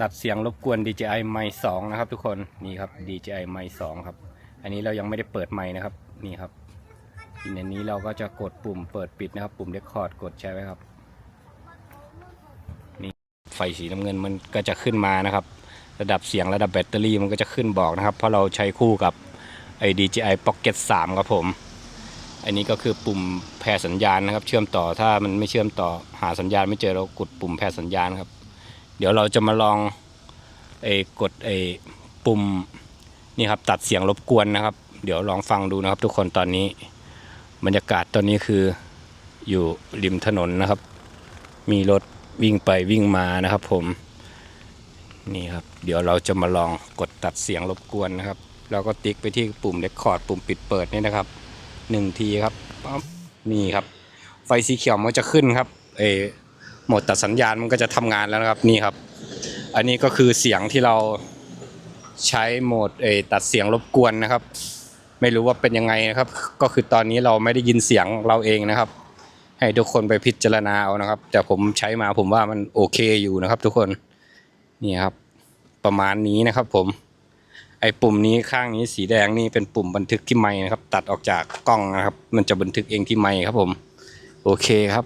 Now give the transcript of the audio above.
ตัดเสียงรบกวน DJI ไมค์สองนะครับทุกคนนี่ครับ DJI ไมค์สองครับ อันนี้เรายังไม่ได้เปิดไมค์นะครับนี่ครับในนี้เราก็จะกดปุ่มเปิดปิดนะครับ ปุ่มเรคคอร์ดกดใช้ไว้ครับนี่ไฟสีน้ำเงินมันก็จะขึ้นมานะครับ ระดับเสียงระดับแบตเตอรี่มันก็จะขึ้นบอกนะครับ เพราะเราใช้คู่กับไอ้ DJI Pocket 3ครับผม อันนี้ก็คือปุ่มแพร่สัญญาณนะครับ เชื่อมต่อถ้ามันไม่เชื่อมต่อหาสัญญาณไม่เจอเรากดปุ่มแพร่สัญญาณครับ เดี๋ยวเราจะมาลองไอ้กดไอ้ปุ่มนี่ครับตัดเสียงรบกวนนะครับ เดี๋ยวลองฟังดูนะครับ ทุกคนตอนนี้บรรยากาศตอนนี้คืออยู่ริมถนนนะครับ มีรถวิ่งไปวิ่งมานะครับ ผมนี่ครับ เดี๋ยวเราจะมาลองกดตัดเสียงรบกวนนะครับเราก็ติ๊กไปที่ปุ่มเรคคอร์ดปุ่มปิดเปิดนี่นะครับหนึ่งทีครับนี่ครับ ไฟสีเขียวมันจะขึ้นครับเออ โหมดตัดสัญญาณมันก็จะทำงานแล้วนะครับนี่ครับ อันนี้ก็คือเสียงที่เราใช้โหมดเอตัดเสียงรบกวนนะครับ ไม่รู้ว่าเป็นยังไงนะครับ ก็คือตอนนี้เราไม่ได้ยินเสียงเราเองนะครับ ให้ทุกคนไปพิจารณาเอานะครับ แต่ผมใช้มาผมว่ามันโอเคอยู่นะครับ ทุกคนนี่ครับ ประมาณนี้นะครับผมไอ้ปุ่มนี้ข้างนี้สีแดงนี่เป็นปุ่มบันทึกที่ไมค์นะครับ ตัดออกจากกล้องนะครับ มันจะบันทึกเองที่ไมค์ครับผม โอเคครับ